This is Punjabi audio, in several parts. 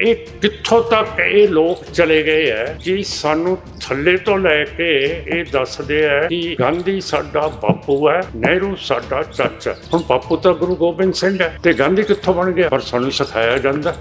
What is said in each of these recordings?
ਇਹ ਕਿੱਥੋਂ ਤੱਕ ਇਹ ਲੋਕ ਚਲੇ ਗਏ ਹੈ? ਕਿ ਸਾਨੂੰ ਥੱਲੇ ਤੋਂ ਲੈ ਕੇ ਇਹ ਦੱਸਦੇ ਹੈ ਕਿ ਗਾਂਧੀ ਸਾਡਾ ਬਾਪੂ ਹੈ, ਨਹਿਰੂ ਸਾਡਾ ਚਾਚਾ ਹੁਣ ਬਾਪੂ ਤਾਂ ਗੁਰੂ ਗੋਬਿੰਦ ਸਿੰਘ ਹੈ ਤੇ ਗਾਂਧੀ ਕਿੱਥੋਂ ਬਣ ਗਿਆ? ਪਰ ਸਾਨੂੰ ਸਿਖਾਇਆ ਜਾਂਦਾ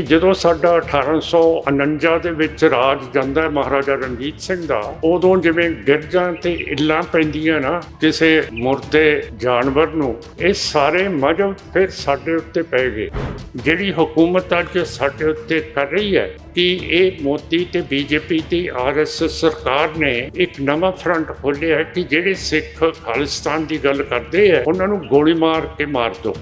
ਕਿ ਜਦੋਂ ਸਾਡਾ 1849 ਦੇ ਵਿੱਚ ਰਾਜ ਜਾਂਦਾ ਹੈ ਮਹਾਰਾਜਾ ਰਣਜੀਤ ਸਿੰਘ ਦਾ, ਉਦੋਂ ਜਿਵੇਂ ਗਿਰਜਾਂ ਤੇ ਇੱਲਾਂ ਪੈਂਦੀਆਂ ਨਾ, ਕਿਸੇ ਮੁਰਦੇ ਜਾਨਵਰ ਨੂੰ, ਇਹ ਸਾਰੇ ਮਜਬ ਫਿਰ ਸਾਡੇ ਉੱਤੇ ਪੈ ਗਏ। ਜਿਹੜੀ ਹਕੂਮਤ ਅੱਜ ਸਾਡੇ ਉੱਤੇ ਕਰ ਰਹੀ ਹੈ ਕਿ ਇਹ ਮੋਦੀ ਤੇ ਬੀਜੇਪੀ ਤੇ ਆਰਐਸਐਸ ਸਰਕਾਰ ਨੇ ਇੱਕ ਨਵਾਂ ਫਰੰਟ ਖੋਲ੍ਹਿਆ ਹੈ ਕਿ ਜਿਹੜੇ ਸਿੱਖ ਖਾਲਿਸਤਾਨ ਦੀ ਗੱਲ ਕਰਦੇ ਆ, ਉਹਨਾਂ ਨੂੰ ਗੋਲੀ ਮਾਰ ਕੇ ਮਾਰ ਦਿਓ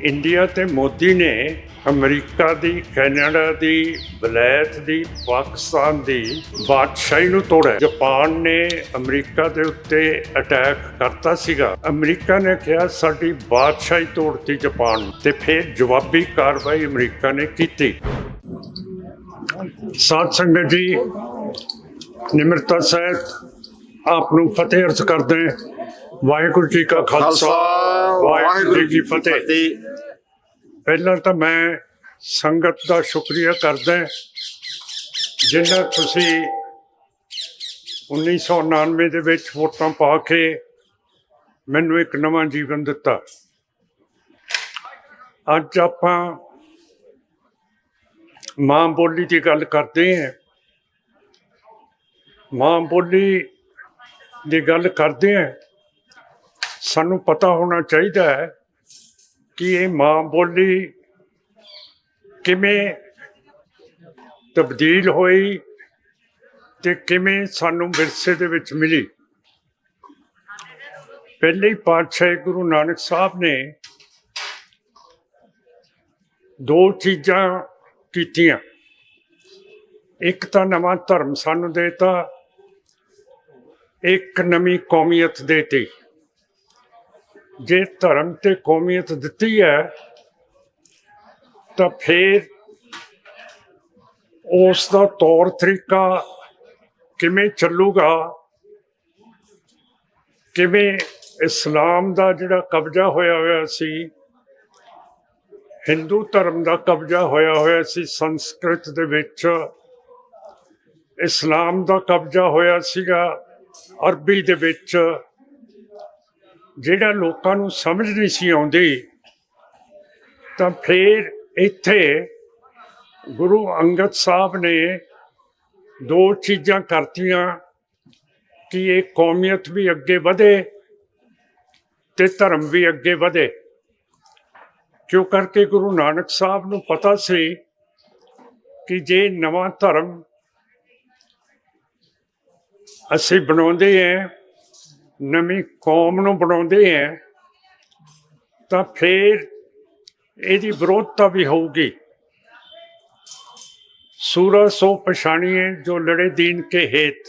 ਇੰਡੀਆ ਤੇ ਮੋਦੀ ਨੇ ਅਮਰੀਕਾ ਦੀ, ਕੈਨੇਡਾ ਦੀ ਵਲੈਤ ਦੀ, ਪਾਕਿਸਤਾਨ ਦੀ ਬਾਦਸ਼ਾਹੀ ਨੂੰ ਤੋੜਿਆ। ਜਾਪਾਨ ਨੇ ਅਮਰੀਕਾ ਦੇ ਉੱਤੇ ਅਟੈਕ ਕਰਤਾ ਸੀਗਾ। ਅਮਰੀਕਾ ਨੇ ਕਿਹਾ, ਸਾਡੀ ਬਾਦਸ਼ਾਹੀ ਤੋੜਤੀ ਜਾਪਾਨ ਨੂੰ। ਤੇ ਫਿਰ ਜਵਾਬੀ ਕਾਰਵਾਈ ਅਮਰੀਕਾ ਨੇ ਕੀਤੀ। ਸਾਧ ਸੰਗਤ ਜੀ ਨਿਮਰਤਾ ਸਹਿਤ ਆਪ ਨੂੰ ਫਤਿਹ ਅਰਜ਼ ਕਰਦੇ। ਵਾਹਿਗੁਰੂ ਜੀ ਕਾ ਖਾਲਸਾ ਵਾਹਿਗੁਰੂ ਜੀ ਕੀ ਫਤਿਹ। ਪਹਿਲਾਂ ਤਾਂ ਮੈਂ ਸੰਗਤ ਦਾ ਸ਼ੁਕਰੀਆ ਕਰਦਾ ਹਾਂ, ਜਿਨ੍ਹਾਂ ਤੁਸੀਂ 1999 ਦੇ ਵਿੱਚ ਵੋਟਾਂ ਪਾ ਕੇ ਮੈਨੂੰ ਇੱਕ ਨਵਾਂ ਜੀਵਨ ਦਿੱਤਾ। ਅੱਜ ਆਪਾਂ ਮਾਂ ਬੋਲੀ ਦੀ ਗੱਲ ਕਰਦੇ ਹਾਂ। ਮਾਂ ਬੋਲੀ ਦੀ ਗੱਲ ਕਰਦੇ ਹਾਂ। ਸਾਨੂੰ ਪਤਾ ਹੋਣਾ ਚਾਹੀਦਾ ਹੈ ਕਿ ਇਹ ਮਾਂ ਬੋਲੀ ਕਿਵੇਂ ਤਬਦੀਲ ਹੋਈ ਤੇ ਕਿਵੇਂ ਸਾਨੂੰ ਵਿਰਸੇ ਦੇ ਵਿੱਚ ਮਿਲੀ। ਪਹਿਲੇ ਹੀ ਪਾਤਸ਼ਾਹ ਗੁਰੂ ਨਾਨਕ ਸਾਹਿਬ ਨੇ ਦੋ ਚੀਜ਼ਾਂ ਕੀਤੀਆਂ। ਇੱਕ ਤਾਂ ਨਵਾਂ ਧਰਮ ਸਾਨੂੰ ਦੇਤਾ, ਇੱਕ ਨਵੀਂ ਕੌਮੀਅਤ ਦੇਤੀ। ਜੇ ਧਰਮ ਤੇ ਕੌਮੀਅਤ ਦਿੱਤੀ ਹੈ, ਤਾਂ ਫਿਰ ਉਸ ਦਾ ਤੌਰ ਤਰੀਕਾ ਕਿਵੇਂ ਚੱਲੂਗਾ? ਕਿਵੇਂ ਇਸਲਾਮ ਦਾ ਜਿਹੜਾ ਕਬਜ਼ਾ ਹੋਇਆ ਹੋਇਆ ਸੀ ਹਿੰਦੂ ਧਰਮ ਦਾ ਕਬਜ਼ਾ ਹੋਇਆ ਹੋਇਆ ਸੀ, ਸੰਸਕ੍ਰਿਤ ਦੇ ਵਿੱਚ। ਇਸਲਾਮ ਦਾ ਕਬਜ਼ਾ ਹੋਇਆ ਸੀਗਾ, ਅਰਬੀ ਦੇ ਵਿੱਚ। ਜਿਹੜਾ ਲੋਕਾਂ ਨੂੰ ਸਮਝ ਨਹੀਂ ਸੀ ਆਉਂਦੀ, ਤਾਂ ਫਿਰ ਇੱਥੇ ਗੁਰੂ ਅੰਗਦ ਸਾਹਿਬ ਨੇ ਦੋ ਚੀਜ਼ਾਂ ਕਰਤੀਆਂ ਕਿ ਇਹ ਕੌਮੀਅਤ ਵੀ ਅੱਗੇ ਵਧੇ ਤੇ ਧਰਮ ਵੀ ਅੱਗੇ ਵਧੇ। ਕਿਉਂ ਕਰਕੇ ਗੁਰੂ ਨਾਨਕ ਸਾਹਿਬ ਨੂੰ ਪਤਾ ਸੀ ਕਿ ਜੇ ਨਵਾਂ ਧਰਮ ਅਸੀਂ ਬਣਾਉਂਦੇ ਹਾਂ, ਨਵੀਂ ਕੌਮ ਨੂੰ ਬਣਾਉਂਦੇ ਹੈ, ਤਾਂ ਫਿਰ ਇਹਦੀ ਵਿਰੋਧਤਾ ਵੀ ਹੋਊਗੀ। ਸੂਰਾ ਸੋ ਪਛਾਣੀਏ ਜੋ ਲੜੇ ਦੀਨ ਕੇ ਹੇਤ।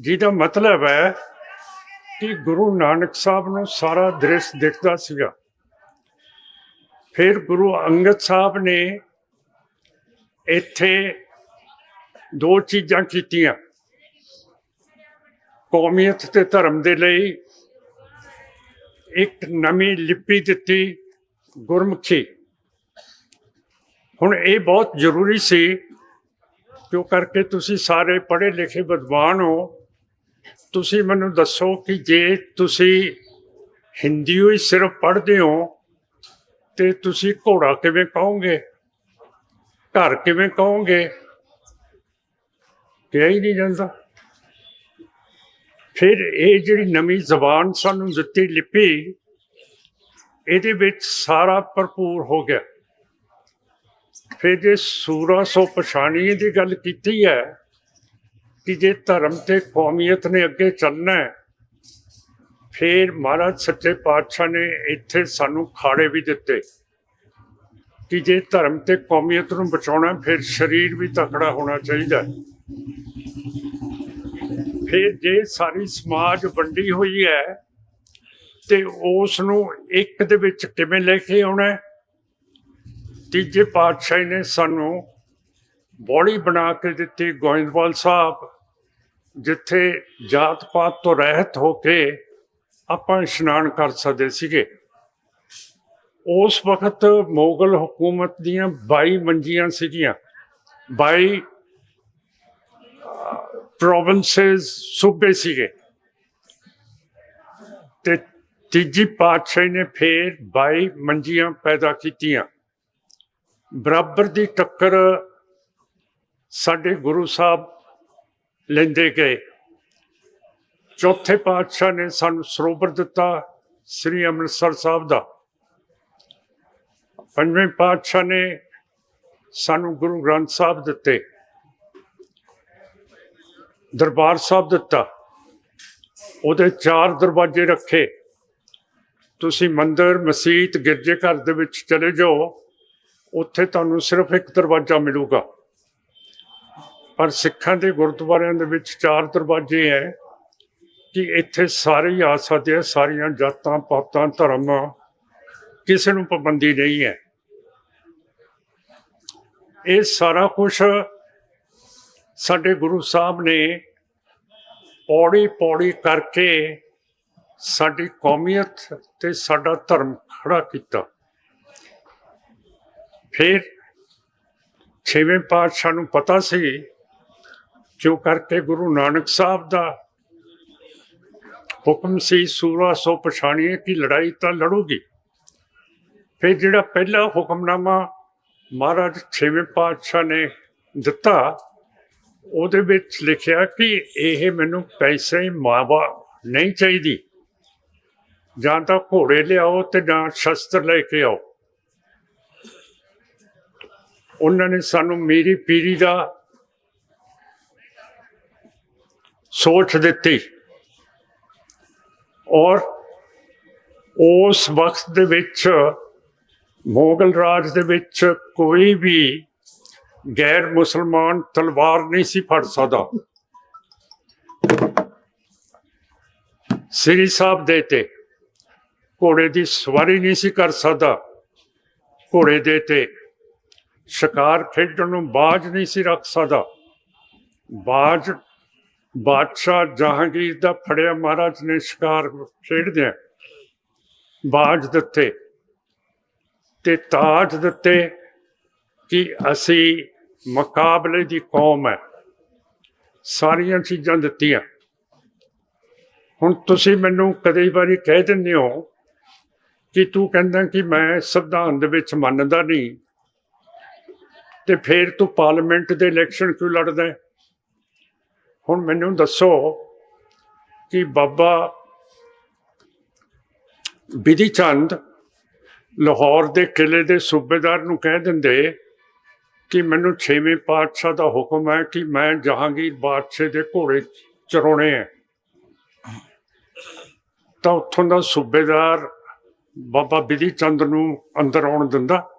ਜਿਹਦਾ ਮਤਲਬ ਹੈ ਕਿ ਗੁਰੂ ਨਾਨਕ ਸਾਹਿਬ ਨੂੰ ਸਾਰਾ ਦ੍ਰਿਸ਼ ਦਿਖਦਾ ਸੀਗਾ। ਫਿਰ ਗੁਰੂ ਅੰਗਦ ਸਾਹਿਬ ਨੇ ਇੱਥੇ ਦੋ ਚੀਜ਼ਾਂ ਕੀਤੀਆਂ। ਕੌਮੀਅਤ ਤੇ ਧਰਮ ਦੇ ਲਈ ਇੱਕ ਨਵੀਂ ਲਿਪੀ ਦਿੱਤੀ ਗੁਰਮੁਖੀ। ਹੁਣ ਇਹ ਬਹੁਤ ਜ਼ਰੂਰੀ ਸੀ ਕਿਉਂ ਕਰਕੇ ਤੁਸੀਂ ਸਾਰੇ ਪੜ੍ਹੇ ਲਿਖੇ ਵਿਦਵਾਨ ਹੋ। ਤੁਸੀਂ ਮੈਨੂੰ ਦੱਸੋ ਕਿ ਜੇ ਤੁਸੀਂ ਹਿੰਦੀ ਹੀ ਸਿਰਫ ਪੜ੍ਹਦੇ ਹੋ ਤੇ ਤੁਸੀਂ ਘੋੜਾ ਕਿਵੇਂ ਕਹੋਗੇ? ਘਰ ਕਿਵੇਂ ਕਹੋਗੇ? ਕਿਹਾ ਹੀ ਨਹੀਂ ਜਾਂਦਾ। ਫਿਰ ਇਹ ਜਿਹੜੀ ਨਵੀਂ ਜ਼ਬਾਨ ਸਾਨੂੰ ਦਿੱਤੀ ਲਿਪੀ, ਇਹਦੇ ਵਿੱਚ ਸਾਰਾ ਭਰਪੂਰ ਹੋ ਗਿਆ। ਫਿਰ ਜੇ ਸੂਰਾ ਸੋ ਪਛਾਣੀ ਦੀ ਗੱਲ ਕੀਤੀ ਹੈ ਕਿ ਜੇ ਧਰਮ ਤੇ ਕੌਮੀਅਤ ਨੇ ਅੱਗੇ ਚੱਲਣਾ ਹੈ ਫਿਰ ਮਹਾਰਾਜ ਸੱਚੇ ਪਾਤਸ਼ਾਹ ਨੇ ਇੱਥੇ ਸਾਨੂੰ ਖਾੜੇ ਵੀ ਦਿੱਤੇ ਕਿ ਜੇ ਧਰਮ ਤੇ ਕੌਮੀਅਤ ਨੂੰ ਬਚਾਉਣਾ, ਫਿਰ ਸਰੀਰ ਵੀ ਤਕੜਾ ਹੋਣਾ ਚਾਹੀਦਾ। ਫਿਰ ਜੇ ਸਾਰੀ ਸਮਾਜ ਵੰਡੀ ਹੋਈ ਹੈ, ਤੇ ਉਸ ਨੂੰ ਇੱਕ ਦੇ ਵਿੱਚ ਕਿਵੇਂ ਲੈ ਕੇ ਆਉਣਾ ਤੀਜੇ ਪਾਤਸ਼ਾਹ ਨੇ ਸਾਨੂੰ ਬੋੜੀ ਬਣਾ ਕੇ ਦਿੱਤੀ ਗੋਇੰਦਵਾਲ ਸਾਹਿਬ, ਜਿੱਥੇ ਜਾਤ ਪਾਤ ਤੋਂ ਰਹਿਤ ਹੋ ਕੇ ਆਪਾਂ ਇਸ਼ਨਾਨ ਕਰ ਸਕਦੇ ਸੀਗੇ। ਉਸ ਵਕਤ ਮੁਗਲ ਹਕੂਮਤ ਦੀਆਂ 22 ਮੰਜੀਆਂ ਸੀਗੀਆਂ। 22 ਪ੍ਰੋਵਿੰਸਸ ਸੂਬੇ ਸੀਗੇ। ਤੇ ਤੀਜੀ ਪਾਤਸ਼ਾਹੀ ਨੇ ਫੇਰ 22 ਮੰਜੀਆਂ ਪੈਦਾ ਕੀਤੀਆਂ। ਬਰਾਬਰ ਦੀ ਟੱਕਰ ਸਾਡੇ ਗੁਰੂ ਸਾਹਿਬ ਲੈਂਦੇ ਗਏ। ਚੌਥੇ ਪਾਤਸ਼ਾਹ ਨੇ ਸਾਨੂੰ ਸਰੋਵਰ ਦਿੱਤਾ ਸ੍ਰੀ ਅੰਮ੍ਰਿਤਸਰ ਸਾਹਿਬ ਦਾ। ਪੰਜਵੇਂ ਪਾਤਸ਼ਾਹ ਨੇ ਸਾਨੂੰ ਗੁਰੂ ਗ੍ਰੰਥ ਸਾਹਿਬ ਦਿੱਤੇ। ਦਰਬਾਰ ਸਾਹਿਬ ਦਿੱਤਾ। ਉਹਦੇ ਚਾਰ ਦਰਵਾਜ਼ੇ ਰੱਖੇ। ਤੁਸੀਂ ਮੰਦਰ, ਮਸਜਿਦ, ਗਿਰਜੇ ਘਰ ਦੇ ਵਿੱਚ ਚਲੇ ਜਾਓ। ਉੱਥੇ ਤੁਹਾਨੂੰ ਸਿਰਫ ਇੱਕ ਦਰਵਾਜ਼ਾ ਮਿਲੂਗਾ। ਪਰ ਸਿੱਖਾਂ ਦੇ ਗੁਰਦੁਆਰਿਆਂ ਦੇ ਵਿੱਚ ਚਾਰ ਦਰਵਾਜ਼ੇ ਹੈ ਕਿ ਇੱਥੇ ਸਾਰੇ ਹੀ ਆ ਸਕਦੇ ਆ ਸਾਰੀਆਂ ਜਾਤਾਂ ਪਾਤਾਂ ਧਰਮ ਕਿਸੇ ਨੂੰ ਪਾਬੰਦੀ ਨਹੀਂ ਹੈ। ਇਹ ਸਾਰਾ ਕੁਝ ਸਾਡੇ ਗੁਰੂ ਸਾਹਿਬ ਨੇ ਪੌੜੀ ਪੌੜੀ ਕਰਕੇ ਸਾਡੀ ਕੌਮੀਅਤ ਤੇ ਸਾਡਾ ਧਰਮ ਖੜਾ ਕੀਤਾ। ਫਿਰ ਛੇਵੇਂ ਪਾਤਸ਼ਾਹ ਨੂੰ ਪਤਾ ਸੀ ਜੋ ਕਰਕੇ ਗੁਰੂ ਨਾਨਕ ਸਾਹਿਬ ਦਾ ਹੁਕਮ ਸੀ ਸੂਰਾ ਸੋ ਪਛਾਣੀਏ ਕਿ ਲੜਾਈ ਤਾਂ ਲੜੋਗੀ। ਫਿਰ ਜਿਹੜਾ ਪਹਿਲਾ ਹੁਕਮਨਾਮਾ ਮਹਾਰਾਜ ਛੇਵੇਂ ਪਾਤਸ਼ਾਹ ਨੇ ਦਿੱਤਾ, ਉਹਦੇ ਵਿੱਚ ਲਿਖਿਆ ਕਿ ਇਹ ਮੈਨੂੰ ਪੈਸੇ ਮਾਵਾ ਨਹੀਂ ਚਾਹੀਦੀ। ਜਾਂ ਤਾਂ ਘੋੜੇ ਲਿਆਓ ਤੇ ਜਾਂ ਸ਼ਸਤਰ ਲੈ ਕੇ ਆਓ। ਉਹਨਾਂ ਨੇ ਸਾਨੂੰ ਮੇਰੀ ਪੀਰੀ ਦਾ ਸੋਚ ਦਿੱਤੀ। ਔਰ ਉਸ ਵਕਤ ਦੇ ਵਿੱਚ ਮੁਗਲ ਰਾਜ ਦੇ ਵਿੱਚ ਕੋਈ ਵੀ ਗੈਰ ਮੁਸਲਮਾਨ ਤਲਵਾਰ ਨਹੀਂ ਸੀ ਫੜ ਸਕਦਾ। ਸ੍ਰੀ ਸਾਹਿਬ ਦੇ ਤੇ ਘੋੜੇ ਦੀ ਸਵਾਰੀ ਨਹੀਂ ਸੀ ਕਰ ਸਕਦਾ। ਘੋੜੇ ਦੇ ਤੇ ਸ਼ਿਕਾਰ ਖੇਡਣ ਨੂੰ ਬਾਜ ਨਹੀਂ ਸੀ ਰੱਖ ਸਕਦਾ। ਬਾਜ ਬਾਦਸ਼ਾਹ ਜਹਾਂਗੀਰ ਦਾ ਫੜਿਆ ਮਹਾਰਾਜ ਨੇ ਸ਼ਿਕਾਰ ਖੇਡਦਿਆਂ ਬਾਜ ਦਿੱਤੇ ਤੇ ਤਾਜ ਦਿੱਤੇ ਕਿ ਅਸੀਂ ਮੁਕਾਬਲੇ ਦੀ ਕੌਮ ਹੈ ਸਾਰੀਆਂ ਚੀਜ਼ਾਂ ਦਿੱਤੀਆਂ ਹੁਣ ਤੁਸੀਂ ਮੈਨੂੰ ਕਦੇ ਵਾਰੀ ਕਹਿ ਦਿੰਦੇ ਹੋ ਕਿ ਤੂੰ ਕਹਿੰਦਾ ਕਿ ਮੈਂ ਸੰਵਿਧਾਨ ਦੇ ਵਿੱਚ ਮੰਨਦਾ ਨਹੀਂ ਤੇ ਫਿਰ ਤੂੰ ਪਾਰਲੀਮੈਂਟ ਦੇ ਇਲੈਕਸ਼ਨ ਕਿਉਂ ਲੜਦਾ ਹੈ? ਹੁਣ ਮੈਨੂੰ ਦੱਸੋ ਕਿ ਬਾਬਾ ਬਿਧੀ ਚੰਦ ਲਾਹੌਰ ਦੇ ਕਿਲੇ ਦੇ ਸੂਬੇਦਾਰ ਨੂੰ ਕਹਿ ਦਿੰਦੇ ਕਿ ਮੈਨੂੰ ਛੇਵੇਂ ਪਾਤਸ਼ਾਹ ਦਾ ਹੁਕਮ ਹੈ ਕਿ ਮੈਂ ਜਹਾਂਗੀਰ ਬਾਦਸ਼ਾਹ ਦੇ ਘੋੜੇ ਚਰਾਉਣੇ ਹੈ। ਤਾਂ ਉੱਥੋਂ ਦਾ ਸੂਬੇਦਾਰ ਬਾਬਾ ਬਿਧੀ ਚੰਦ ਨੂੰ ਅੰਦਰ ਆਉਣ ਦਿੰਦਾ।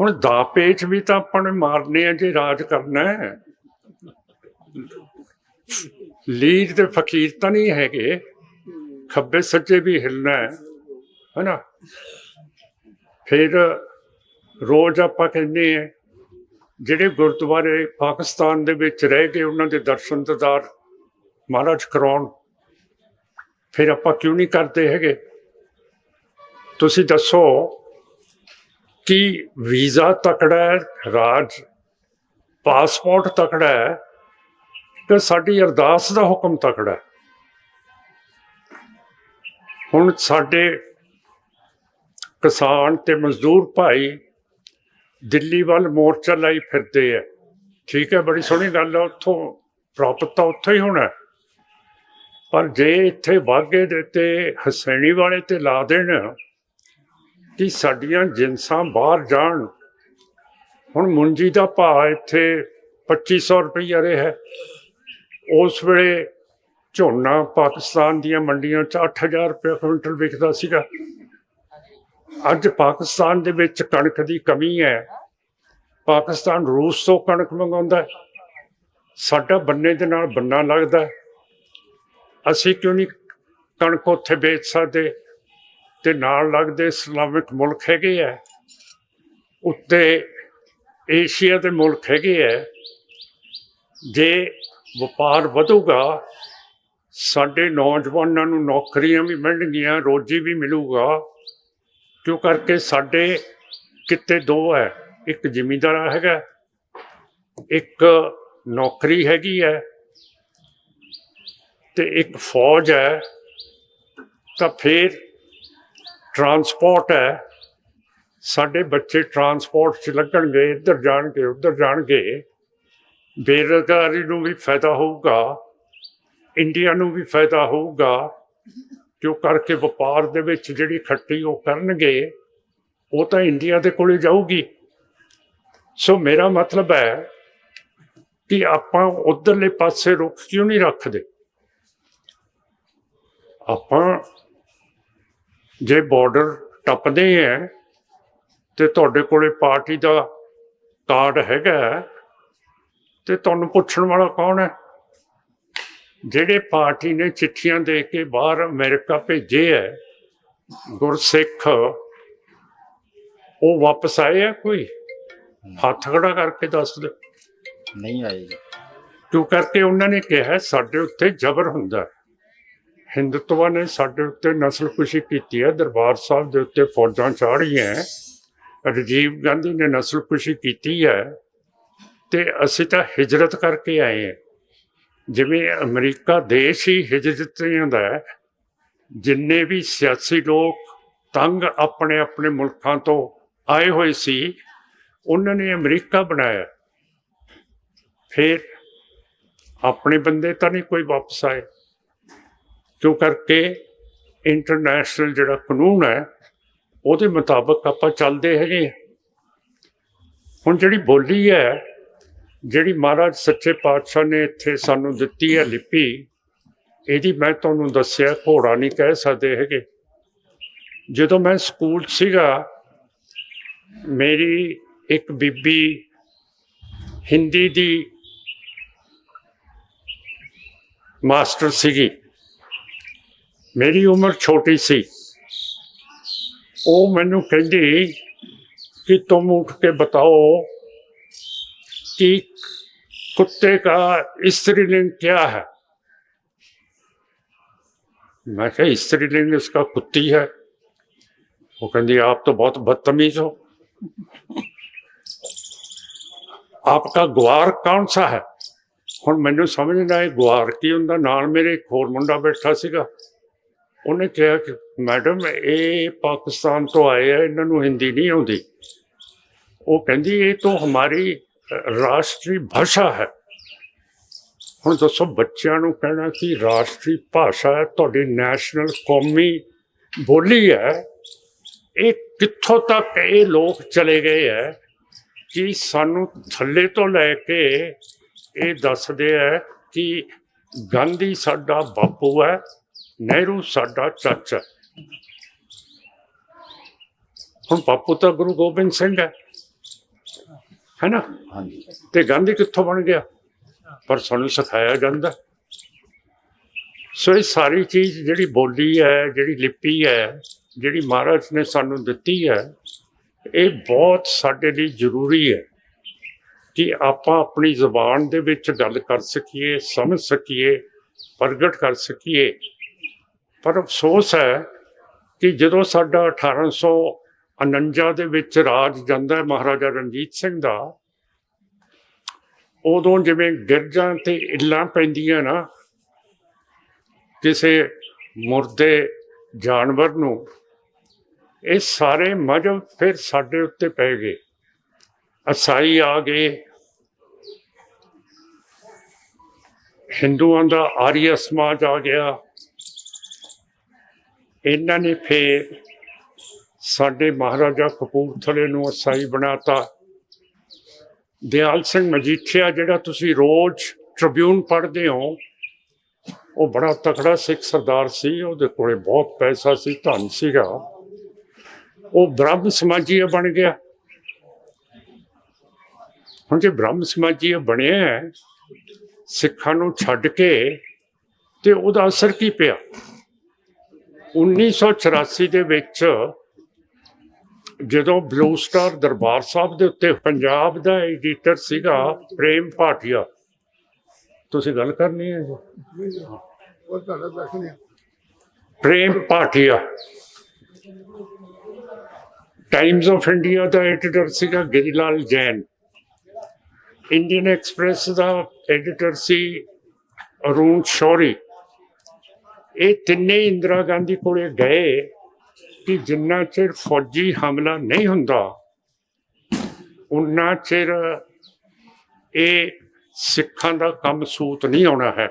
ਹੁਣ ਦਾ ਪੇਚ ਵੀ ਤਾਂ ਆਪਾਂ ਨੇ ਮਾਰਨੇ ਆ, ਜੇ ਰਾਜ ਕਰਨਾ ਹੈ। ਲੀਡ ਤੇ ਫਕੀਰ ਤਾਂ ਨਹੀਂ ਹੈਗੇ। ਖੱਬੇ ਸੱਜੇ ਵੀ ਹਿਲਣਾ ਹੈ, ਹੈਨਾ? ਫਿਰ ਰੋਜ਼ ਆਪਾਂ ਕਹਿੰਦੇ ਆ ਜਿਹੜੇ ਗੁਰਦੁਆਰੇ ਪਾਕਿਸਤਾਨ ਦੇ ਵਿੱਚ ਰਹਿ ਕੇ ਉਹਨਾਂ ਦੇ ਦਰਸ਼ਨ ਦਿਦਾਰ ਮਹਾਰਾਜ ਕਰਾਉਣ, ਫਿਰ ਆਪਾਂ ਕਿਉਂ ਨਹੀਂ ਕਰਦੇ ਹੈਗੇ? ਤੁਸੀਂ ਦੱਸੋ ਕਿ ਵੀਜ਼ਾ ਤਕੜਾ ਹੈ, ਰਾਜ, ਪਾਸਪੋਰਟ ਤਕੜਾ ਹੈ ਤੇ ਸਾਡੀ ਅਰਦਾਸ ਦਾ ਹੁਕਮ ਤਕੜਾ ਹੁਣ ਸਾਡੇ ਕਿਸਾਨ ਤੇ ਮਜ਼ਦੂਰ ਭਾਈ ਦਿੱਲੀ ਵੱਲ ਮੋਰਚਾ ਲਾਈ ਫਿਰਦੇ ਆ। ਠੀਕ ਹੈ, ਬੜੀ ਸੋਹਣੀ ਗੱਲ ਹੈ ਉੱਥੋਂ ਪ੍ਰਾਪਤ ਤਾਂ ਉੱਥੇ ਹੀ ਹੋਣਾ। ਪਰ ਜੇ ਇੱਥੇ ਵਾਗੇ ਦੇ ਤੇ ਹਸੈਣੀ ਵਾਲੇ ਤੇ ਲਾ ਦੇਣ ਕਿ ਸਾਡੀਆਂ ਜਿੰਸਾਂ ਬਾਹਰ ਜਾਣ, ਹੁਣ ਮੁੰਜੀ ਦਾ ਭਾਅ ਇੱਥੇ 2500 ਰੁਪਈਆ ਰਿਹਾ ਹੈ। ਉਸ ਵੇਲੇ ਝੋਨਾ ਪਾਕਿਸਤਾਨ ਦੀਆਂ ਮੰਡੀਆਂ 'ਚ 8000 ਰੁਪਏ ਕੁਇੰਟਲ ਵਿਕਦਾ ਸੀਗਾ। ਅੱਜ ਪਾਕਿਸਤਾਨ ਦੇ ਵਿੱਚ ਕਣਕ ਦੀ ਕਮੀ ਹੈ। ਪਾਕਿਸਤਾਨ ਰੂਸ ਤੋਂ ਕਣਕ ਮੰਗਾਉਂਦਾ ਹੈ। ਸਾਡਾ ਬੰਨੇ ਦੇ ਨਾਲ ਬੰਨਾ ਲੱਗਦਾ ਅਸੀਂ ਕਿਉਂ ਨਹੀਂ ਕਣਕ ਉੱਥੇ ਵੇਚ ਸਕਦੇ? ਤੇ ਨਾਲ ਲੱਗਦੇ ਇਸਲਾਮਿਕ ਮੁਲਕ ਹੈਗੇ ਆ। ਉੱਤੇ ਏਸ਼ੀਆ ਦੇ ਮੁਲਕ ਹੈਗੇ ਆ। ਜੇ ਵਪਾਰ ਵਧੂਗਾ, ਸਾਡੇ ਨੌਜਵਾਨਾਂ ਨੂੰ ਨੌਕਰੀਆਂ ਵੀ ਮਿਲਣਗੀਆਂ, ਰੋਜੀ ਵੀ ਮਿਲੂਗਾ। ਕਿਉਂ ਕਰਕੇ ਸਾਡੇ ਕਿਤੇ ਦੋ ਹੈ, ਇੱਕ ਜ਼ਿਮੀਂਦਾਰ ਹੈਗਾ, ਇੱਕ ਨੌਕਰੀ ਹੈਗੀ ਹੈ ਤੇ ਇੱਕ ਫੌਜ ਹੈ, ਤਾਂ ਫਿਰ ਟਰਾਂਸਪੋਰਟ ਹੈ। ਸਾਡੇ ਬੱਚੇ ਟਰਾਂਸਪੋਰਟ 'ਚ ਲੱਗਣਗੇ, ਇੱਧਰ ਜਾਣਗੇ, ਉੱਧਰ ਜਾਣਗੇ। ਬੇਰੁਜ਼ਗਾਰੀ ਨੂੰ ਵੀ ਫਾਇਦਾ ਹੋਊਗਾ, ਇੰਡੀਆ ਨੂੰ ਵੀ ਫਾਇਦਾ ਹੋਊਗਾ ਕਿਉਂ ਕਰਕੇ ਵਪਾਰ ਦੇ ਵਿੱਚ ਜਿਹੜੀ ਖੱਟੀ ਉਹ ਕਰਨਗੇ, ਉਹ ਤਾਂ ਇੰਡੀਆ ਦੇ ਕੋਲੇ ਜਾਊਗੀ। ਸੋ ਮੇਰਾ ਮਤਲਬ ਹੈ ਕਿ ਆਪਾਂ ਉਧਰਲੇ ਪਾਸੇ ਰੁਖ ਕਿਉਂ ਨਹੀਂ ਰੱਖਦੇ? ਆਪਾਂ ਜੇ ਬਾਰਡਰ ਟੱਪਦੇ ਆ ਤੇ ਤੁਹਾਡੇ ਕੋਲੇ ਪਾਰਟੀ ਦਾ ਕਾਰਡ ਹੈਗਾ ਤੇ ਤੁਹਾਨੂੰ ਪੁੱਛਣ ਵਾਲਾ ਕੌਣ ਹੈ? ਜਿਹੜੇ ਪਾਰਟੀ ਨੇ ਚਿੱਠੀਆਂ ਦੇ ਕੇ ਬਾਹਰ ਅਮਰੀਕਾ ਭੇਜੇ ਹੈ ਗੁਰਸਿੱਖ ਉਹ ਵਾਪਸ ਆਏ ਆ ਕੋਈ? ਹੱਥ ਖੜਾ ਕਰਕੇ ਦੱਸ ਦੇ। ਨਹੀਂ ਆਏ ਜੀ। ਕਿਉਂ? ਕਰਕੇ ਉਹਨਾਂ ਨੇ ਕਿਹਾ ਸਾਡੇ ਉੱਤੇ ਜ਼ਬਰ ਹੁੰਦਾ ਹਿੰਦੂਤਵਾ ਨੇ ਸਾਡੇ ਉੱਤੇ ਨਸਲ ਖੁਸ਼ੀ ਕੀਤੀ ਹੈ। ਦਰਬਾਰ ਸਾਹਿਬ ਦੇ ਉੱਤੇ ਫੌਜਾਂ ਚਾੜੀਆਂ। ਰਾਜੀਵ ਗਾਂਧੀ ਨੇ ਨਸਲ ਖੁਸ਼ੀ ਕੀਤੀ ਹੈ। ਤੇ ਅਸੀਂ ਤਾਂ ਹਿਜਰਤ ਕਰਕੇ ਆਏ ਹਾਂ। ਜਿਵੇਂ ਅਮਰੀਕਾ ਦੇਸ਼ ਹੀ ਹਿਜਰਤੀਆਂ ਦਾ ਹੈ, ਜਿੰਨੇ ਵੀ ਸਿਆਸੀ ਲੋਕ ਤੰਗ ਆਪਣੇ ਆਪਣੇ ਮੁਲਕਾਂ ਤੋਂ ਆਏ ਹੋਏ ਸੀ, ਉਹਨਾਂ ਨੇ ਅਮਰੀਕਾ ਬਣਾਇਆ। ਫਿਰ ਆਪਣੇ ਬੰਦੇ ਤਾਂ ਨਹੀਂ ਕੋਈ ਵਾਪਸ ਆਏ। ਕਿਉਂ ਕਰਕੇ ਇੰਟਰਨੈਸ਼ਨਲ ਜਿਹੜਾ ਕਾਨੂੰਨ ਹੈ, ਉਹਦੇ ਮੁਤਾਬਕ ਆਪਾਂ ਚੱਲਦੇ ਹੈਗੇ ਹਾਂ। ਹੁਣ ਜਿਹੜੀ ਬੋਲੀ ਹੈ ਜਿਹੜੀ ਮਹਾਰਾਜ ਸੱਚੇ ਪਾਤਸ਼ਾਹ ਨੇ ਇੱਥੇ ਸਾਨੂੰ ਦਿੱਤੀ ਹੈ ਲਿਪੀ, ਇਹਦੀ ਮੈਂ ਤੁਹਾਨੂੰ ਦੱਸਿਆ, ਘੋੜਾ ਨਹੀਂ ਕਹਿ ਸਕਦੇ ਹੈਗੇ। ਜਦੋਂ ਮੈਂ ਸਕੂਲ ਸੀਗਾ, ਮੇਰੀ ਇੱਕ ਬੀਬੀ ਹਿੰਦੀ ਦੀ ਮਾਸਟਰ ਸੀਗੀ। ਮੇਰੀ ਉਮਰ ਛੋਟੀ ਸੀ। ਉਹ ਮੈਨੂੰ ਕਹਿੰਦੀ ਕਿ ਤੁਮ ਉੱਠ ਕੇ ਬਤਾओ कि कुत्ते का स्त्रीलिंग क्या है मैं क्या स्त्रीलिंग इसका कुत्ती है वो कहती आप तो बहुत बदतमीज हो आपका ग्वार कौन सा है ਹੁਣ ਮੈਨੂੰ ਸਮਝ ਨਹੀਂ ਆਈ ਗੁਆਰ ਕੀ ਹੁੰਦਾ ਨਾਲ ਮੇਰੇ ਇੱਕ ਹੋਰ ਮੁੰਡਾ ਬੈਠਾ ਸੀਗਾ ਉਹਨੇ ਕਿਹਾ ਕਿ ਮੈਡਮ ਇਹ ਪਾਕਿਸਤਾਨ ਤੋਂ ਆਏ ਆ ਇਹਨਾਂ ਨੂੰ ਹਿੰਦੀ ਨਹੀਂ ਆਉਂਦੀ ਉਹ ਕਹਿੰਦੀ ਇਹ ਤਾਂ ਹਮਾਰੀ ਰਾਸ਼ਟਰੀ ਭਾਸ਼ਾ ਹੈ। ਹੁਣ ਦੱਸੋ ਬੱਚਿਆਂ ਨੂੰ ਕਹਿਣਾ ਕਿ ਰਾਸ਼ਟਰੀ ਭਾਸ਼ਾ ਹੈ, ਤੁਹਾਡੀ ਨੈਸ਼ਨਲ ਕੌਮੀ ਬੋਲੀ ਹੈ। ਇਹ ਕਿੱਥੋਂ ਤੱਕ ਇਹ ਲੋਕ ਚਲੇ ਗਏ ਹੈ ਕਿ ਸਾਨੂੰ ਥੱਲੇ ਤੋਂ ਲੈ ਕੇ ਇਹ ਦੱਸਦੇ ਹੈ ਕਿ ਗਾਂਧੀ ਸਾਡਾ ਬਾਪੂ ਹੈ, ਨਹਿਰੂ ਸਾਡਾ ਚਾਚਾ ਹੁਣ ਬਾਪੂ ਤਾਂ ਗੁਰੂ ਗੋਬਿੰਦ ਸਿੰਘ ਹੈ। ਹੈ ਨਾ ਹਾਂਜੀ। ਤੇ ਗਾਂਧੀ ਕਿੱਥੋਂ ਬਣ ਗਿਆ? ਪਰ ਸਾਨੂੰ ਸਿਖਾਇਆ ਜਾਂਦਾ। ਸੋ ਇਹ ਸਾਰੀ ਚੀਜ਼ ਜਿਹੜੀ ਬੋਲੀ ਹੈ ਜਿਹੜੀ ਲਿਪੀ ਹੈ ਜਿਹੜੀ ਮਹਾਰਾਜ ਨੇ ਸਾਨੂੰ ਦਿੱਤੀ ਹੈ ਇਹ ਬਹੁਤ ਸਾਡੇ ਲਈ ਜ਼ਰੂਰੀ ਹੈ ਕਿ ਆਪਾਂ ਆਪਣੀ ਜ਼ੁਬਾਨ ਦੇ ਵਿੱਚ ਗੱਲ ਕਰ ਸਕੀਏ ਸਮਝ ਸਕੀਏ ਪ੍ਰਗਟ ਕਰ ਸਕੀਏ। ਪਰ ਅਫਸੋਸ ਹੈ ਕਿ ਜਦੋਂ ਸਾਡਾ 1849 ਦੇ ਵਿੱਚ ਰਾਜ ਜਾਂਦਾ ਮਹਾਰਾਜਾ ਰਣਜੀਤ ਸਿੰਘ ਦਾ। ਉਦੋਂ ਜਿਵੇਂ ਗਿਰਜਾਂ ਤੇ ਇੱਲਾਂ ਪੈਂਦੀਆਂ ਨਾ, ਕਿਸੇ ਮੁਰਦੇ ਜਾਨਵਰ ਨੂੰ, ਇਹ ਸਾਰੇ ਮਜਬ ਫਿਰ ਸਾਡੇ ਉੱਤੇ ਪੈ ਗਏ। ਅਸਾਈ ਆ ਗਏ। ਹਿੰਦੂਆਂ ਦਾ ਆਰੀਆ ਸਮਾਜ ਆ ਗਿਆ। ਇਹਨਾਂ ਨੇ ਫਿਰ ਸਾਡੇ ਮਹਾਰਾਜਾ ਕਪੂਰਥਲੇ ਨੂੰ ਅਸਾਈ ਬਣਾਤਾ। ਦਿਆਲ ਸਿੰਘ ਮਜੀਠੀਆ, ਜਿਹੜਾ ਤੁਸੀਂ ਰੋਜ਼ ਟ੍ਰਿਬਿਊਨ ਪੜ੍ਹਦੇ ਹੋ, ਉਹ ਬੜਾ ਤਕੜਾ ਸਿੱਖ ਸਰਦਾਰ ਸੀ। ਉਹਦੇ ਕੋਲੇ ਬਹੁਤ ਪੈਸਾ ਸੀ, ਧਨ ਸੀਗਾ। ਉਹ ਬ੍ਰਹਮ ਸਮਾਜੀ ਬਣ ਗਿਆ। ਹੁਣ ਜੇ ਬ੍ਰਹਮ ਸਮਾਜੀ ਬਣਿਆ ਸਿੱਖਾਂ ਨੂੰ ਛੱਡ ਕੇ, ਤੇ ਉਹਦਾ ਅਸਰ ਕੀ ਪਿਆ? 1984 ਦੇ ਵਿੱਚ ਜਦੋਂ ਬਲੂ ਸਟਾਰ ਦਰਬਾਰ ਸਾਹਿਬ ਦੇ ਉੱਤੇ ਪੰਜਾਬ ਦਾ ਐਡੀਟਰ ਸੀਗਾ, ਪ੍ਰੇਮ ਭਾਟੀਆ। ਤੁਸੀਂ ਗੱਲ ਕਰਨੀ ਹੈ ਜੀ? ਉਹ ਤੁਹਾਡਾ ਬੈਠਣੇ Prem Bhatia. Times of India the editor ਸੀਗਾ ਗਿਰੀਲਾਲ ਜੈਨ। ਇੰਡੀਅਨ ਐਕਸਪ੍ਰੈਸ ਦਾ ਐਡੀਟਰ ਸੀ ਅਰੂਣ ਸ਼ੌਰੀ। ਇਹ ਤਿੰਨੇ ਇੰਦਰਾ ਗਾਂਧੀ ਕੋਲੇ ਗਏ। ਕਿ ਜਿੰਨਾ ਚਿਰ ਫੌਜੀ ਹਮਲਾ ਨਹੀਂ ਹੁੰਦਾ, ਉਨਾ ਚਿਰ ਇਹ ਸਿੱਖਾਂ ਦਾ ਕੰਮ ਸੂਤ ਨਹੀਂ ਆਉਣਾ ਹੈ।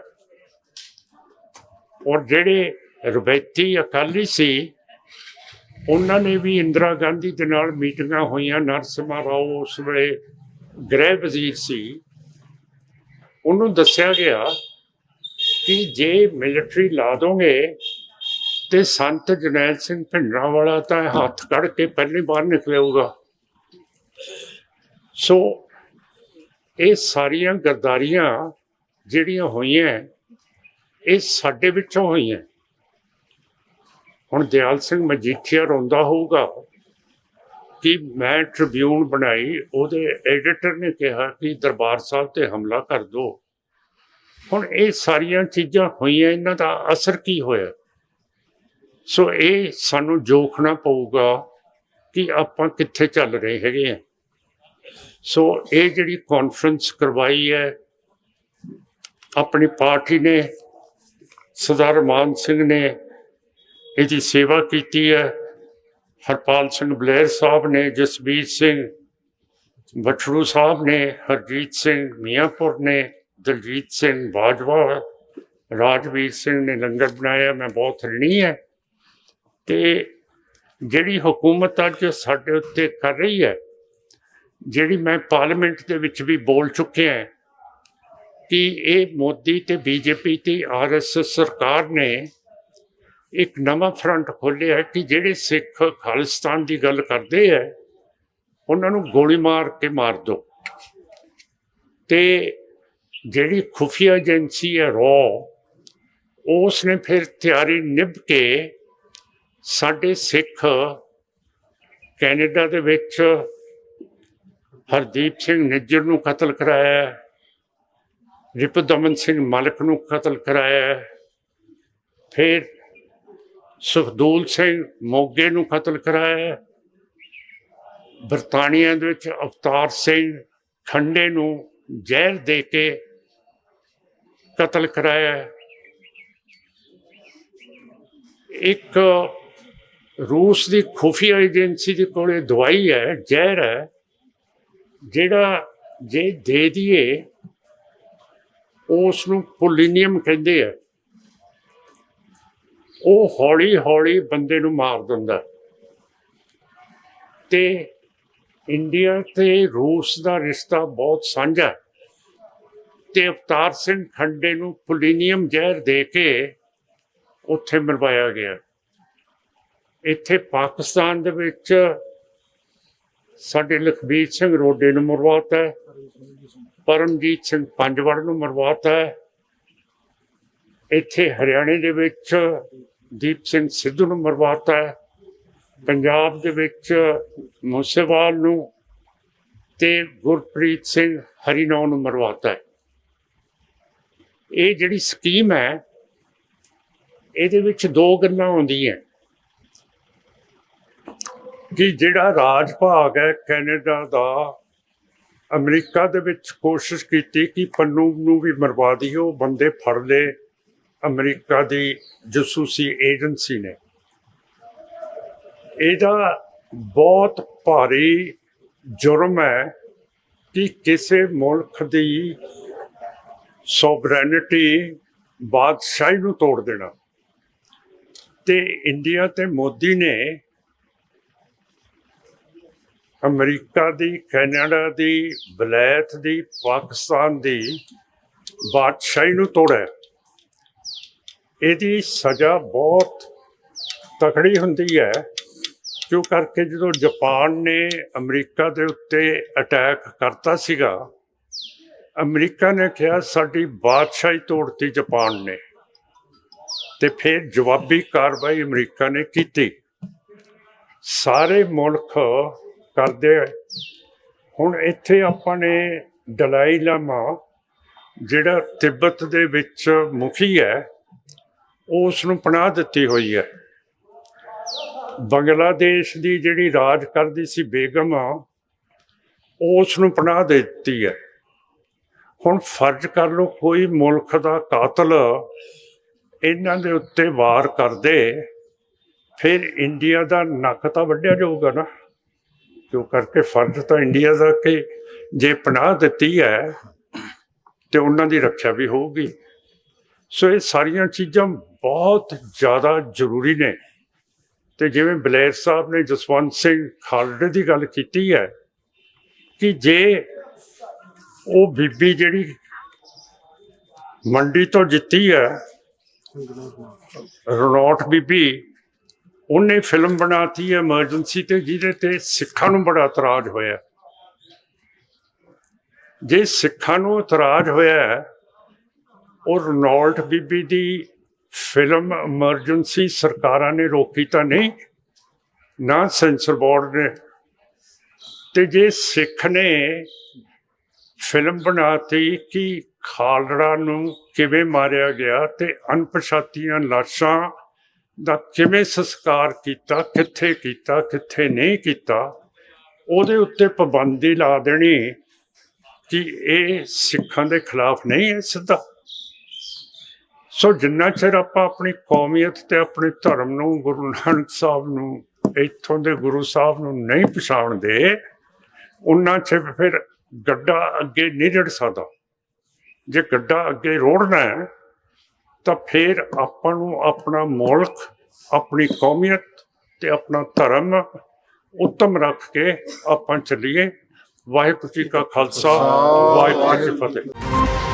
ਔਰ ਜਿਹੜੇ ਰਵਾਇਤੀ ਅਕਾਲੀ ਸੀ, ਉਹਨਾਂ ਨੇ ਵੀ ਇੰਦਰਾ ਗਾਂਧੀ ਦੇ ਨਾਲ ਮੀਟਿੰਗਾਂ ਹੋਈਆਂ, ਨਰਸਿਮਹਾ ਰਾਓ ਉਸ ਵੇਲੇ ਗ੍ਰਹਿ ਵਜ਼ੀਰ ਸੀ। ਉਹਨੂੰ ਦੱਸਿਆ ਗਿਆ ਕਿ ਜੇ ਮਿਲਟਰੀ ਲਾ ਦੋਗੇ ਤੇ ਸੰਤ ਜਨੈਲ ਸਿੰਘ ਭਿੰਡਰਾਂ ਵਾਲਾ ਤਾਂ ਹੱਥ ਕੱਢ ਕੇ ਪਹਿਲੀ ਬਾਹਰ ਨਿਕਲੇਗਾ ਸੋ ਇਹ ਸਾਰੀਆਂ ਗੱਦਾਰੀਆਂ ਜਿਹੜੀਆਂ ਹੋਈਆਂ, ਇਹ ਸਾਡੇ ਵਿੱਚੋਂ ਹੋਈਆਂ। ਹੁਣ ਦਿਆਲ ਸਿੰਘ ਮਜੀਠੀਆ ਰੋਂਦਾ ਹੋਊਗਾ ਕਿ ਮੈਂ ਟ੍ਰਿਬਿਊਨ ਬਣਾਈ, ਉਹਦੇ ਐਡੀਟਰ ਨੇ ਕਿਹਾ ਕਿ ਦਰਬਾਰ ਸਾਹਿਬ ਤੇ ਹਮਲਾ ਕਰ ਦੋ ਹੁਣ ਇਹ ਸਾਰੀਆਂ ਚੀਜ਼ਾਂ ਹੋਈਆਂ, ਇਹਨਾਂ ਦਾ ਅਸਰ ਕੀ ਹੋਇਆ? ਸੋ ਇਹ ਸਾਨੂੰ ਜੋਖਣਾ ਪਊਗਾ ਕਿ ਆਪਾਂ ਕਿੱਥੇ ਚੱਲ ਰਹੇ ਹੈਗੇ ਆ। ਸੋ ਇਹ ਜਿਹੜੀ ਕਾਨਫਰੰਸ ਕਰਵਾਈ ਹੈ, ਆਪਣੀ ਪਾਰਟੀ ਨੇ, ਸਰਦਾਰ ਮਾਨ ਸਿੰਘ ਨੇ ਇਹਦੀ ਸੇਵਾ ਕੀਤੀ ਹੈ। ਹਰਪਾਲ ਸਿੰਘ ਬਲੇਰ ਸਾਹਿਬ ਨੇ, ਜਸਬੀਰ ਸਿੰਘ ਬਛੜੂ ਸਾਹਿਬ ਨੇ, ਹਰਜੀਤ ਸਿੰਘ ਮੀਆਂਪੁਰ ਨੇ, ਦਲਜੀਤ ਸਿੰਘ ਬਾਜਵਾ, ਰਾਜਵੀਰ ਸਿੰਘ ਨੇ ਲੰਗਰ ਬਣਾਇਆ। ਮੈਂ ਬਹੁਤ ਰਣੀ ਹੈ। ਤੇ ਜਿਹੜੀ ਹਕੂਮਤ ਅੱਜ ਸਾਡੇ ਉੱਤੇ ਕਰ ਰਹੀ ਹੈ, ਜਿਹੜੀ ਮੈਂ ਪਾਰਲੀਮੈਂਟ ਦੇ ਵਿੱਚ ਵੀ ਬੋਲ ਚੁੱਕਿਆ ਕਿ ਇਹ ਮੋਦੀ ਤੇ ਬੀਜੇਪੀ ਤੇ ਆਰਐਸਐਸ ਸਰਕਾਰ ਨੇ ਇੱਕ ਨਵਾਂ ਫਰੰਟ ਖੋਲ੍ਹਿਆ ਕਿ ਜਿਹੜੇ ਸਿੱਖ ਖਾਲਿਸਤਾਨ ਦੀ ਗੱਲ ਕਰਦੇ ਹੈ, ਉਹਨਾਂ ਨੂੰ ਗੋਲੀ ਮਾਰ ਕੇ ਮਾਰ ਦਿਓ ਤੇ ਜਿਹੜੀ ਖੁਫੀਆ ਏਜੰਸੀ ਹੈ ਰੋ, ਉਸ ਨੇ ਫਿਰ ਤਿਆਰੀ ਨਿਭ ਕੇ ਸਾਡੇ ਸਿੱਖ ਕੈਨੇਡਾ ਦੇ ਵਿੱਚ ਹਰਦੀਪ ਸਿੰਘ ਨਿੱਜਰ ਨੂੰ ਕਤਲ ਕਰਾਇਆ, ਰਿਪਦਮਨ ਸਿੰਘ ਮਲਕ ਨੂੰ ਕਤਲ ਕਰਾਇਆ, ਫਿਰ ਸੁਖਦੂਲ ਸਿੰਘ ਮੋਗੇ ਨੂੰ ਕਤਲ ਕਰਾਇਆ, ਬਰਤਾਨੀਆ ਦੇ ਵਿੱਚ ਅਵਤਾਰ ਸਿੰਘ ਖੰਡੇ ਨੂੰ ਜ਼ਹਿਰ ਦੇ ਕੇ ਕਤਲ ਕਰਾਇਆ। ਇੱਕ ਰੂਸ ਦੀ ਖੁਫੀਆ ਏਜੰਸੀ ਦੇ ਕੋਲੇ ਦਵਾਈ ਹੈ, ਜ਼ਹਿਰ ਹੈ, ਜਿਹੜਾ ਜੇ ਦੇ ਦਈਏ ਉਸ ਨੂੰ ਪੋਲੀਨੀਅਮ ਕਹਿੰਦੇ ਆ। ਉਹ ਹੌਲੀ ਹੌਲੀ ਬੰਦੇ ਨੂੰ ਮਾਰ ਦਿੰਦਾ। ਤੇ ਇੰਡੀਆ ਤੇ ਰੂਸ ਦਾ ਰਿਸ਼ਤਾ ਬਹੁਤ ਸਾਂਝਾ ਤੇ ਅਵਤਾਰ ਸਿੰਘ ਖੰਡੇ ਨੂੰ ਪੋਲੀਨੀਅਮ ਜ਼ਹਿਰ ਦੇ ਕੇ ਉੱਥੇ ਮਰਵਾਇਆ ਗਿਆ। ਇੱਥੇ ਪਾਕਿਸਤਾਨ ਦੇ ਵਿੱਚ ਸਾਡੇ ਲਖਬੀਰ ਸਿੰਘ ਰੋਡੇ ਨੂੰ ਮਰਵਾਤਾ ਹੈ, ਪਰਮਜੀਤ ਸਿੰਘ ਪੰਜਵੜ ਨੂੰ ਮਰਵਾਤਾ ਹੈ। ਇੱਥੇ ਹਰਿਆਣੇ ਦੇ ਵਿੱਚ ਦੀਪ ਸਿੰਘ ਸਿੱਧੂ ਨੂੰ ਮਰਵਾਤਾ ਹੈ, ਪੰਜਾਬ ਦੇ ਵਿੱਚ ਮੂਸੇਵਾਲ ਨੂੰ ਤੇ ਗੁਰਪ੍ਰੀਤ ਸਿੰਘ ਹਰੀਨੌ ਨੂੰ ਮਰਵਾਤਾ ਹੈ। ਇਹ ਜਿਹੜੀ ਸਕੀਮ ਹੈ, ਇਹਦੇ ਵਿੱਚ ਦੋ ਗੱਲਾਂ ਆਉਂਦੀਆਂ। ਕਿ ਜਿਹੜਾ ਰਾਜ ਭਾਗ ਹੈ ਕੈਨੇਡਾ ਦਾ, ਅਮਰੀਕਾ ਦੇ ਵਿੱਚ ਕੋਸ਼ਿਸ਼ ਕੀਤੀ ਕਿ ਪੰਨੂ ਨੂੰ ਵੀ ਮਰਵਾ ਦਿਓ ਬੰਦੇ ਫੜ ਲਏ। ਅਮਰੀਕਾ ਦੀ ਜਸੂਸੀ ਏਜੰਸੀ ਨੇ। ਇਹਦਾ ਬਹੁਤ ਭਾਰੀ ਜੁਰਮ ਹੈ ਕਿ ਕਿਸੇ ਮੁਲਕ ਦੀ ਸੋਵਰੈਨਿਟੀ ਬਾਦਸ਼ਾਹੀ ਨੂੰ ਤੋੜ ਦੇਣਾ। ਤੇ ਇੰਡੀਆ ਤੇ ਮੋਦੀ ਨੇ ਅਮਰੀਕਾ ਦੀ, ਕੈਨੇਡਾ ਦੀ, ਵਲੈਤ ਦੀ, ਪਾਕਿਸਤਾਨ ਦੀ ਬਾਦਸ਼ਾਹੀ ਨੂੰ ਤੋੜਿਆ। ਇਹਦੀ ਸਜ਼ਾ ਬਹੁਤ ਤਕੜੀ ਹੁੰਦੀ ਹੈ, ਕਿਉਂ ਕਰਕੇ ਜਦੋਂ ਜਾਪਾਨ ਨੇ ਅਮਰੀਕਾ ਦੇ ਉੱਤੇ ਅਟੈਕ ਕਰਤਾ ਸੀਗਾ, ਅਮਰੀਕਾ ਨੇ ਕਿਹਾ ਸਾਡੀ ਬਾਦਸ਼ਾਹੀ ਤੋੜਤੀ ਜਾਪਾਨ ਨੇ, ਤੇ ਫਿਰ ਜਵਾਬੀ ਕਾਰਵਾਈ ਅਮਰੀਕਾ ਨੇ ਕੀਤੀ। ਸਾਰੇ ਮੁਲਕ ਕਰਦੇ ਆ। ਹੁਣ ਇੱਥੇ ਆਪਾਂ ਨੇ ਦਲਾਈ ਲਾਮਾ, ਜਿਹੜਾ ਤਿੱਬਤ ਦੇ ਵਿੱਚ ਮੁਖੀ ਹੈ ਉਸ ਨੂੰ ਪਨਾਹ ਦਿੱਤੀ ਹੋਈ ਹੈ। ਬੰਗਲਾਦੇਸ਼ ਦੀ ਜਿਹੜੀ ਰਾਜ ਕਰਦੀ ਸੀ ਬੇਗਮ ਉਸ ਨੂੰ ਪਨਾਹ ਦੇ ਦਿੱਤੀ ਹੈ। ਹੁਣ ਫਰਜ਼ ਕਰ ਲਓ ਕੋਈ ਮੁਲਕ ਦਾ ਕਾਤਲ ਇਹਨਾਂ ਦੇ ਉੱਤੇ ਵਾਰ ਕਰਦੇ, ਫਿਰ ਇੰਡੀਆ ਦਾ ਨੱਕ ਤਾਂ ਵੱਢਿਆ ਜਾਊਗਾ ਨਾ। ਕਿਉਂ ਕਰਕੇ? ਫਰਜ਼ ਤਾਂ ਇੰਡੀਆ ਦਾ ਕਿ ਜੇ ਪਨਾਹ ਦਿੱਤੀ ਹੈ ਤੇ ਉਹਨਾਂ ਦੀ ਰੱਖਿਆ ਵੀ ਹੋਊਗੀ। ਸੋ ਇਹ ਸਾਰੀਆਂ ਚੀਜ਼ਾਂ ਬਹੁਤ ਜ਼ਿਆਦਾ ਜ਼ਰੂਰੀ ਨੇ। ਤੇ ਜਿਵੇਂ ਬਲੇਰ ਸਾਹਿਬ ਨੇ ਜਸਵੰਤ ਸਿੰਘ ਖਾਲੜੇ ਦੀ ਗੱਲ ਕੀਤੀ ਹੈ ਕਿ ਜੇ ਉਹ ਬੀਬੀ ਜਿਹੜੀ ਮੰਡੀ ਤੋਂ ਜਿੱਤੀ ਹੈ ਰਣੌਟ ਬੀਬੀ ਉਹਨੇ ਫਿਲਮ ਬਣਾਤੀ ਹੈ ਐਮਰਜੈਂਸੀ ਤੇ, ਜਿਹਦੇ ਤੇ ਸਿੱਖਾਂ ਨੂੰ ਬੜਾ ਇਤਰਾਜ਼ ਹੋਇਆ। ਜੇ ਸਿੱਖਾਂ ਨੂੰ ਇਤਰਾਜ਼ ਹੋਇਆ, ਉਹ ਰੋਨਾਲਡ ਬੀਬੀ ਦੀ ਫਿਲਮ ਐਮਰਜੈਂਸੀ ਸਰਕਾਰਾਂ ਨੇ ਰੋਕੀ ਤਾਂ ਨਹੀਂ, ਨਾ ਸੈਂਸਰ ਬੋਰਡ ਨੇ। ਤੇ ਜੇ ਸਿੱਖ ਨੇ ਫਿਲਮ ਬਣਾਤੀ ਕਿ ਖਾਲੜਾ ਨੂੰ ਕਿਵੇਂ ਮਾਰਿਆ ਗਿਆ ਤੇ ਅਣਪਛਾਤੀਆਂ ਲਾਸ਼ਾਂ ਦਾ ਕਿਵੇਂ ਸੰਸਕਾਰ ਕੀਤਾ, ਕਿੱਥੇ ਕੀਤਾ, ਕਿੱਥੇ ਨਹੀਂ ਕੀਤਾ, ਉਹਦੇ ਉੱਤੇ ਪਾਬੰਦੀ ਲਾ ਦੇਣੀ ਕਿ ਇਹ ਸਿੱਖਾਂ ਦੇ ਖਿਲਾਫ ਨਹੀਂ ਹੈ ਸਿੱਧਾ। ਸੋ ਜਿੰਨਾ ਚਿਰ ਆਪਾਂ ਆਪਣੀ ਕੌਮੀਅਤ ਤੇ ਆਪਣੇ ਧਰਮ ਨੂੰ ਗੁਰੂ ਨਾਨਕ ਸਾਹਿਬ ਨੂੰ, ਇੱਥੋਂ ਦੇ ਗੁਰੂ ਸਾਹਿਬ ਨੂੰ ਨਹੀਂ ਪਛਾਣਦੇ, ਉਹਨਾਂ ਚਿਰ ਫਿਰ ਗੱਡਾ ਅੱਗੇ ਨਹੀਂ ਰੜ ਸਕਦਾ। ਜੇ ਗੱਡਾ ਅੱਗੇ ਰੋੜਨਾ ਹੈ ਤਾਂ ਫਿਰ ਆਪਾਂ ਨੂੰ ਆਪਣਾ ਮੁਲਕ ਆਪਣੀ ਕੌਮੀਅਤ ਤੇ ਆਪਣਾ ਧਰਮ ਉੱਤਮ ਰੱਖ ਕੇ ਆਪਾਂ ਚੱਲੀਏ। ਵਾਹਿਗੁਰੂ ਜੀ ਕਾ ਖਾਲਸਾ ਵਾਹਿਗੁਰੂ ਜੀ ਕੀ ਫਤਿਹ।